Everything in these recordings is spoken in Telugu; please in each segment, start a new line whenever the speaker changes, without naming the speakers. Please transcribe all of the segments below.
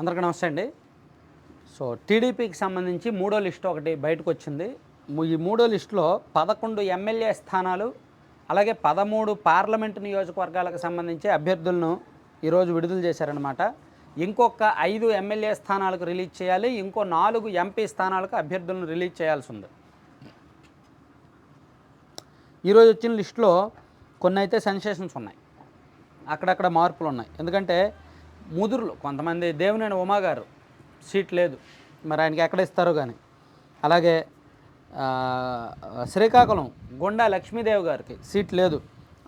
అందరికీ నమస్తే అండి. సో టీడీపీకి సంబంధించి మూడో లిస్ట్ ఒకటి బయటకు వచ్చింది ఈ మూడో లిస్టులో పదకొండు ఎమ్మెల్యే స్థానాలు అలాగే పదమూడు పార్లమెంటు నియోజకవర్గాలకు సంబంధించి అభ్యర్థులను ఈరోజు విడుదల చేశారనమాట ఇంకొక ఐదు ఎమ్మెల్యే స్థానాలకు రిలీజ్ చేయాలి ఇంకో నాలుగు ఎంపీ స్థానాలకు అభ్యర్థులను రిలీజ్ చేయాల్సి ఉంది. ఈరోజు వచ్చిన లిస్టులో కొన్ని అయితే సెన్సేషన్స్ ఉన్నాయి. అక్కడక్కడ మార్పులు ఉన్నాయి ఎందుకంటే ముదురులు. కొంతమంది దేవినేని ఉమా గారు సీట్ లేదు. మరి ఆయనకి ఎక్కడ ఇస్తారో కానీ అలాగే శ్రీకాకుళం గుండా లక్ష్మీదేవి గారికి సీట్ లేదు.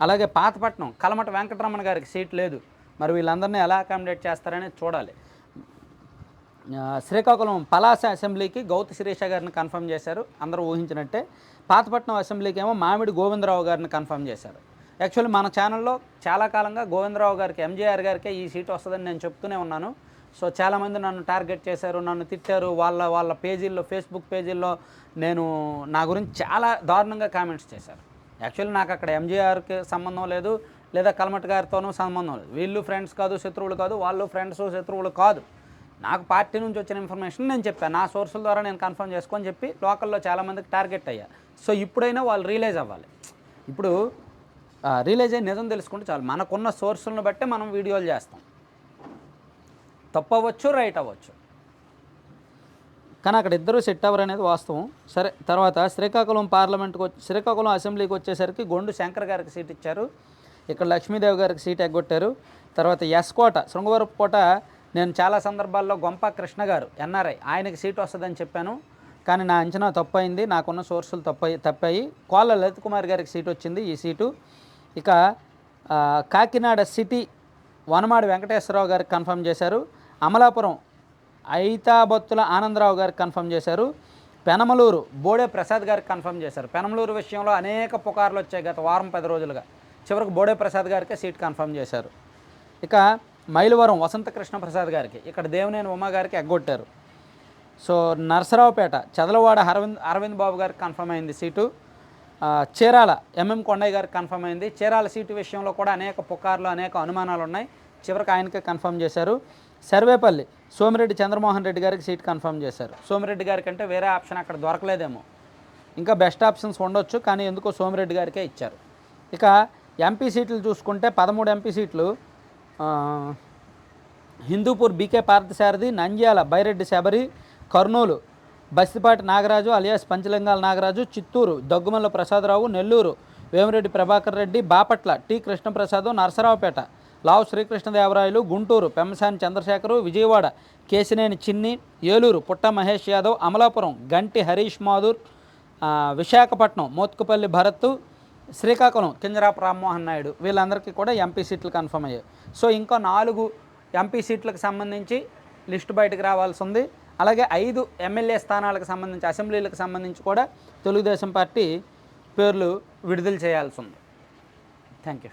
అలాగే పాతపట్నం కలమట వెంకటరమణ గారికి సీట్ లేదు. మరి వీళ్ళందరినీ ఎలా అకామిడేట్ చేస్తారనేది చూడాలి. శ్రీకాకుళం పలాస అసెంబ్లీకి గౌత శిరీష గారిని కన్ఫర్మ్ చేశారు. అందరూ ఊహించినట్టే. పాతపట్నం అసెంబ్లీకి ఏమో మామిడి గోవిందరావు గారిని కన్ఫర్మ్ చేశారు. యాక్చువల్లీ మన ఛానల్లో చాలా కాలంగా గోవిందరావు గారికి ఎంజీఆర్ గారికే ఈ సీట్ వస్తుందని నేను చెప్తూనే ఉన్నాను. సో చాలామంది నన్ను టార్గెట్ చేశారు నన్ను తిట్టారు. వాళ్ళ వాళ్ళ పేజీల్లో ఫేస్బుక్ పేజీల్లో నేను నా గురించి చాలా దారుణంగా కామెంట్స్ చేశారు. యాక్చువల్లీ నాకు అక్కడ ఎంజీఆర్కి సంబంధం లేదు లేదా కల్మట్ గారితోనూ సంబంధం లేదు. వీళ్ళు ఫ్రెండ్స్ కాదు శత్రువులు కాదు వాళ్ళు ఫ్రెండ్స్ శత్రువులు కాదు. నాకు పార్టీ నుంచి వచ్చిన ఇన్ఫర్మేషన్ నేను చెప్పాను నా సోర్సుల ద్వారా నేను కన్ఫర్మ్ చేసుకొని చెప్పి లోకల్లో చాలామందికి టార్గెట్ అయ్యా. సో ఇప్పుడైనా వాళ్ళు రియలైజ్ అవ్వాలి. ఇప్పుడు రియలైజ్ అయ్యి నిజం తెలుసుకుంటే చాలు. మనకున్న సోర్సులను బట్టే మనం వీడియోలు చేస్తాం. తప్పు అవ్వచ్చు రైట్ అవ్వచ్చు. కానీ అక్కడ ఇద్దరు సెట్ అవ్వరు అనేది వాస్తవం. సరే తర్వాత శ్రీకాకుళం పార్లమెంట్కి వచ్చి శ్రీకాకుళం అసెంబ్లీకి వచ్చేసరికి గొండు శంకర్ గారికి సీట్ ఇచ్చారు. ఇక్కడ లక్ష్మీదేవి గారికి సీట్ ఎగ్గొట్టారు. తర్వాత ఎస్కోట శృంగవరపు కోట నేను చాలా సందర్భాల్లో గొంప కృష్ణ గారు ఎన్ఆర్ఐ ఆయనకి సీట్ వస్తుందని చెప్పాను. కానీ నా అంచనా తప్పైంది నాకున్న సోర్సులు తప్పయి తప్పాయి. కోళ్ళ లలిత్ కుమార్ గారికి సీట్ వచ్చింది ఈ సీటు. ఇక కాకినాడ సిటీ వనమాడి వెంకటేశ్వరరావు గారికి కన్ఫర్మ్ చేశారు. అమలాపురం ఐతాబత్తుల ఆనందరావు గారికి కన్ఫర్మ్ చేశారు. పెనమలూరు బోడే ప్రసాద్ గారికి కన్ఫర్మ్ చేశారు. పెనమలూరు విషయంలో అనేక పుకార్లు వచ్చాయి గత వారం పది రోజులుగా. చివరికి బోడే ప్రసాద్ గారికి సీట్ కన్ఫర్మ్ చేశారు. ఇక మైలవరం వసంత కృష్ణ ప్రసాద్ గారికి ఇక్కడ దేవినేని ఉమా గారికి ఎగ్గొట్టారు. సో నరసరావుపేట చదలవాడ అరవింద్ అరవింద్ బాబు గారికి కన్ఫర్మ్ అయింది సీటు. చీరాల ఎంఎం కొండయ్య గారికి కన్ఫర్మ్ అయింది. చీరాల సీటు విషయంలో కూడా అనేక పుకార్లు అనేక అనుమానాలు ఉన్నాయి. చివరికి ఆయనకే కన్ఫర్మ్ చేశారు. సర్వేపల్లి సోమిరెడ్డి చంద్రమోహన్ రెడ్డి గారికి సీట్ కన్ఫర్మ్ చేశారు. సోమిరెడ్డి గారికి అంటే వేరే ఆప్షన్ అక్కడ దొరకలేదేమో. ఇంకా బెస్ట్ ఆప్షన్స్ ఉండొచ్చు కానీ ఎందుకో సోమిరెడ్డి గారికే ఇచ్చారు. ఇక ఎంపీ సీట్లు చూసుకుంటే పదమూడు ఎంపీ సీట్లు Hindupur B K Parthasarathy Nandyal Byreddy Shabari Kurnool Bastipati Nagaraju alias Panchalingala Nagaraju Chittoor Daggumalla Prasadarao Nellore Vemireddy Prabhakar Reddy Bapatla T Krishnaprasad Narasaraopet Lavu Srikrishnadevarayalu Guntur Pemmasani Chandrasekhar Vijayawada Kesineni Chinni Eluru Putta Mahesh Yadav Amalapuram గంటి హరీష్ మాధుర్ విశాఖపట్నం మోత్కుపల్లి భరత్ శ్రీకాకుళం కింజరాపు రామ్మోహన్ నాయుడు వీళ్ళందరికీ కూడా ఎంపీ సీట్లు కన్ఫర్మ్ అయ్యాయి. సో ఇంకా నాలుగు ఎంపీ సీట్లకు సంబంధించి లిస్టు బయటకు రావాల్సి ఉంది. అలాగే ఐదు ఎమ్మెల్యే స్థానాలకు సంబంధించి అసెంబ్లీలకు సంబంధించి కూడా తెలుగుదేశం పార్టీ పేర్లు విడుదల చేయాల్సి ఉంది. Thank you